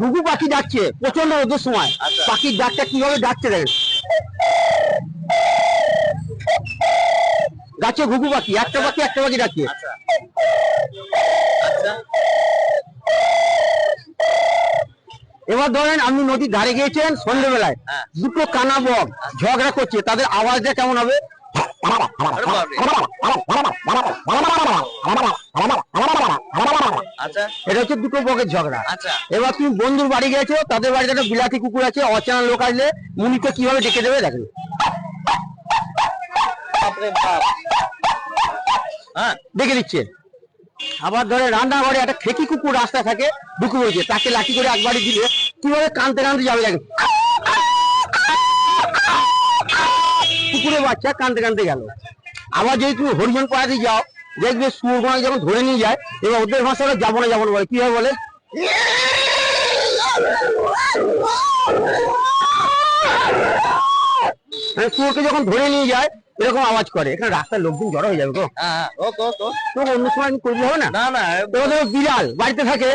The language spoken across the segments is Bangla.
ঘুঘু পাখি ডাকছে প্রচণ্ড রোদের সময়। আচ্ছা। পাখির ডাকটা কীভাবে ডাকছে দেখেন। গাছে ঘুঘু পাখি একটা পাখি একটা পাখি ডাকছে। আচ্ছা। আচ্ছা। এবার ধরেন আপনি নদীর ধারে গিয়েছেন সন্ধ্যেবেলায় হ্যাঁ। দুটো কানা বক ঝগড়া করছে তাদের আওয়াজটা কেমন হবে। এটা হচ্ছে দুটো বকের ঝগড়া। আচ্ছা। এবার তুমি বন্ধুর বাড়ি গেছো তাদের বাড়িতে একটা বিলাতি কুকুর আছে অচেনা লোক আসলে মুনিকে কীভাবে ডেকে দেবে বাপরে হ্যাঁ। ডেকে দিচ্ছে। আবার ধরে রান্নাঘরে একটা খেকি কুকুর রাস্তা থাকে ঢুকে পড়েছে তাকে লাঠি করে একবারই দিলে কীভাবে কানতে কানতে যাবে দেখেন কুকুরের বাচ্চা কানতে কানতে গেল। আবার যদি তুমি হরিজন পাড়াতে যাও দেখবে সুরগোনা যখন ধরে নিয়ে যায় এবার ওদের ভাষাটা যাব না যাব না বলে। কীভাবে বলে? মানে শুয়োরকে যখন ধরে নিয়ে যায় এরকম আওয়াজ করে। এখানে রাস্তার লোকজন জড়ো হয়ে যাবে গো। হ্যাঁ ওকে ওকে। তো অন্য সময় আমি করলে হবে না? না তো বিড়াল বাড়িতে থাকে।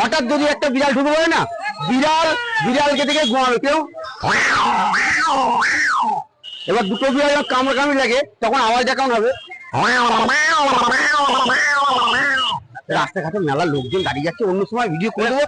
হঠাৎ যদি একটা বিড়াল ঢুকে পড়ে না বিড়াল বিড়ালকে দেখে ঘুমাবে কেউ এবার দুটো বিড়াল যখন কামড় কামড়ি লাগে তখন আওয়াজটা কেমন হবে? রাস্তাঘাটে মেলা লোকজন দাঁড়িয়ে যাচ্ছে অন্য সময় ভিডিও করে দেবো।